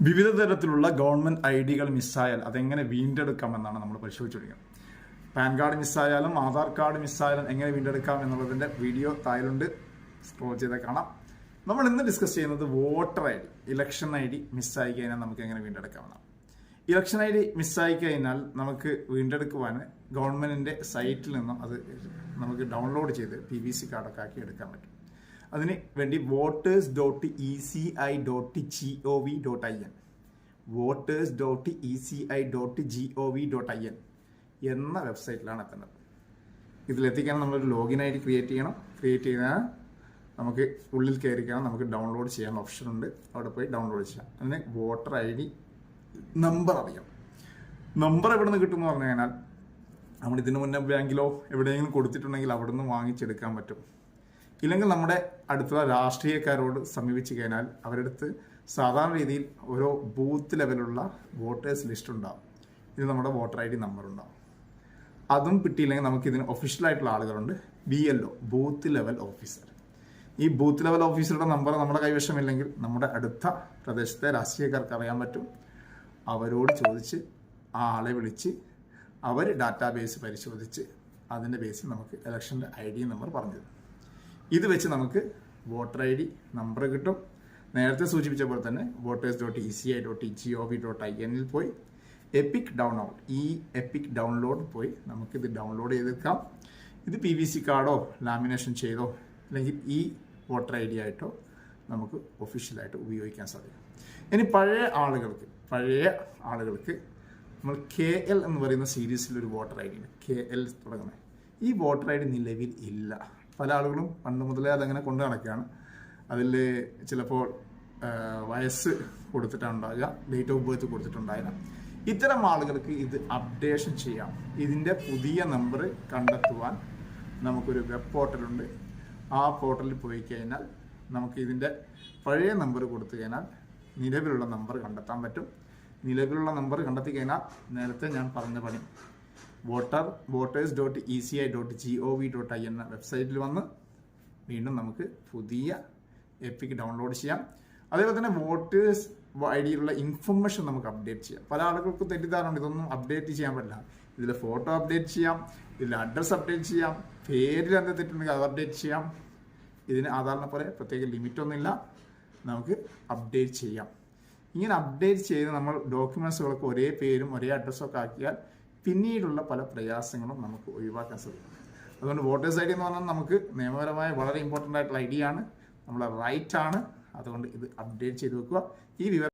വിവിധ തരത്തിലുള്ള government I ഡികൾ മിസ്സായാൽ അതെങ്ങനെ വീണ്ടെടുക്കാമെന്നാണ് നമ്മൾ പരിശോധിച്ചുകൊണ്ടിരിക്കുന്നത്. പാൻ കാർഡ് മിസ്സായാലും ആധാർ കാർഡ് മിസ്സായാലും എങ്ങനെ വീണ്ടെടുക്കാം എന്നുള്ളതിന്റെ വീഡിയോ തായലുണ്ട്. സ്ക്രോൾ ചെയ്ത് കാണാം. നമ്മൾ ഇന്ന് ഡിസ്കസ് ചെയ്യുന്നത് voter I D election I D മിസ്സായി കഴിഞ്ഞാൽ നമുക്ക് എങ്ങനെ വീണ്ടെടുക്കാമെന്നാണ്. ഇലക്ഷൻ ഐ ഡി മിസ്സായി കഴിഞ്ഞാൽ നമുക്ക് വീണ്ടെടുക്കുവാൻ ഗവൺമെന്റിന്റെ സൈറ്റിൽ നിന്നും അത് നമുക്ക് ഡൗൺലോഡ് ചെയ്ത് പി വി സി കാർഡൊക്കെ ആക്കി എടുക്കാൻ പറ്റും. അതിന് വേണ്ടി voters dot E C I dot G O V dot I N voters dot E C I dot G O V dot I N എന്ന വെബ്സൈറ്റിലാണ് എത്തേണ്ടത്. ഇതിലെത്തിക്കാൻ നമ്മളൊരു ലോഗിൻ ഐ ഡി ക്രിയേറ്റ് ചെയ്യണം. ക്രിയേറ്റ് ചെയ്താൽ നമുക്ക് ഉള്ളിൽ കയറിക്കണം. നമുക്ക് ഡൗൺലോഡ് ചെയ്യാൻ ഓപ്ഷൻ ഉണ്ട്. അവിടെ പോയി ഡൗൺലോഡ് ചെയ്യാം. അതിന് വോട്ടർ ഐ ഡി നമ്പർ അറിയാം നമ്പർ എവിടെ നിന്ന് കിട്ടുമെന്ന് പറഞ്ഞു കഴിഞ്ഞാൽ നമ്മൾ ഇതിനു മുന്നേ ബാങ്കിലോ എവിടെയെങ്കിലും കൊടുത്തിട്ടുണ്ടെങ്കിൽ അവിടെ നിന്ന് വാങ്ങിച്ചെടുക്കാൻ പറ്റും. ഇല്ലെങ്കിൽ നമ്മുടെ അടുത്തുള്ള രാഷ്ട്രീയക്കാരോട് സമീപിച്ച് കഴിഞ്ഞാൽ അവരടുത്ത് സാധാരണ രീതിയിൽ ഓരോ ബൂത്ത് ലെവലുള്ള വോട്ടേഴ്സ് ലിസ്റ്റ് ഉണ്ടാവും. ഇത് നമ്മുടെ വോട്ടർ ഐ ഡി നമ്പർ ഉണ്ടാവും. അതും കിട്ടിയില്ലെങ്കിൽ നമുക്ക് ഇതിന് ഒഫീഷ്യലായിട്ടുള്ള ആളുകളുണ്ട്. B L O booth level officer. ഈ ബൂത്ത് ലെവൽ ഓഫീസറുടെ നമ്പർ നമ്മുടെ കൈവശമില്ലെങ്കിൽ നമ്മുടെ അടുത്ത പ്രദേശത്തെ രാഷ്ട്രീയക്കാർക്ക് അറിയാൻ പറ്റും. അവരോട് ചോദിച്ച് ആ ആളെ വിളിച്ച് അവർ ഡാറ്റാബേസ് പരിശോധിച്ച് അതിന്റെ ബേസിൽ നമുക്ക് ഇലക്ഷന്റെ ഐ ഡി നമ്പർ പറഞ്ഞു തരും ഇത് വെച്ച് നമുക്ക് വോട്ടർ ഐ ഡി നമ്പർ കിട്ടും. നേരത്തെ സൂചിപ്പിച്ച പോലെ തന്നെ voters dot E C I dot G O V dot I എന്നിൽ പോയി. എപ്പിക് ഡൗൺലോഡ് ഈ എപ്പിക് ഡൗൺലോഡ് പോയി നമുക്കിത് ഡൗൺലോഡ് ചെയ്തെടുക്കാം. ഇത് പി വി സി കാർഡോ ലാമിനേഷൻ ചെയ്തോ അല്ലെങ്കിൽ ഈ വോട്ടർ ഐ ഡി ആയിട്ടോ നമുക്ക് ഒഫീഷ്യലായിട്ട് ഉപയോഗിക്കാൻ സാധിക്കും. ഇനി പഴയ ആളുകൾക്ക് പഴയ ആളുകൾക്ക് നമ്മൾ കെ എൽ എന്ന് പറയുന്ന സീരീസിൽ ഒരു വോട്ടർ ഐ ഡി ഉണ്ട്. കെ എൽ തുടങ്ങുന്നത്. ഈ വോട്ടർ ഐ ഡി നിലവിൽ ഇല്ല. പല ആളുകളും പണ്ട് മുതലേ അതങ്ങനെ കൊണ്ട് നടക്കുകയാണ്. അതിൽ ചിലപ്പോൾ വയസ്സ് കൊടുത്തിട്ടുണ്ടാകുക ഡേറ്റ് ഓഫ് ബർത്ത് കൊടുത്തിട്ടുണ്ടായില്ല. ഇത്തരം ആളുകൾക്ക് ഇത് അപ്ഡേഷൻ ചെയ്യാം. ഇതിന്റെ പുതിയ നമ്പർ കണ്ടെത്തുവാൻ നമുക്കൊരു വെബ് പോർട്ടലുണ്ട് ആ പോർട്ടലിൽ പോയി കഴിഞ്ഞാൽ നമുക്ക് ഇതിന്റെ പഴയ നമ്പർ കൊടുത്തു കഴിഞ്ഞാൽ നിലവിലുള്ള നമ്പർ കണ്ടെത്താൻ പറ്റും. നിലവിലുള്ള നമ്പർ കണ്ടെത്തി കഴിഞ്ഞാൽ നേരത്തെ ഞാൻ പറഞ്ഞ പണി voter voters dot E C I dot G O V dot I എന്ന വെബ്സൈറ്റിൽ വന്ന് വീണ്ടും നമുക്ക് പുതിയ എപ്പിക്ക് ഡൗൺലോഡ് ചെയ്യാം. അതേപോലെ തന്നെ വോട്ടേഴ്സ് ഐ ഡിയിലുള്ള ഇൻഫർമേഷൻ നമുക്ക് അപ്ഡേറ്റ് ചെയ്യാം. പല ആളുകൾക്കും തെറ്റിദ്ധാരണ ഇതൊന്നും അപ്ഡേറ്റ് ചെയ്യാൻ പറ്റില്ല. ഇതിൽ ഫോട്ടോ അപ്ഡേറ്റ് ചെയ്യാം. ഇതിൽ അഡ്രസ്സ് അപ്ഡേറ്റ് ചെയ്യാം. പേരിൽ എന്താ തെറ്റുണ്ടെങ്കിൽ അത് അപ്ഡേറ്റ് ചെയ്യാം. ഇതിന് ആധാറിനെ പോലെ പ്രത്യേക ലിമിറ്റൊന്നുമില്ല നമുക്ക് അപ്ഡേറ്റ് ചെയ്യാം. ഇങ്ങനെ അപ്ഡേറ്റ് ചെയ്ത് നമ്മൾ ഡോക്യുമെൻസുകളൊക്കെ ഒരേ പേരും ഒരേ അഡ്രസ്സൊക്കെ ആക്കിയാൽ പിന്നീടുള്ള പല പ്രയാസങ്ങളും നമുക്ക് ഒഴിവാക്കാൻ സാധിക്കും. അതുകൊണ്ട് വോട്ടേഴ്സ് ഐ ഡി എന്ന് പറഞ്ഞാൽ നമുക്ക് നിയമപരമായ വളരെ ഇമ്പോർട്ടന്റ് ആയിട്ടുള്ള ഐ ആണ്. നമ്മളെ റൈറ്റ് ആണ്. അതുകൊണ്ട് ഇത് അപ്ഡേറ്റ് ചെയ്ത് വെക്കുക. ഈ വിവരം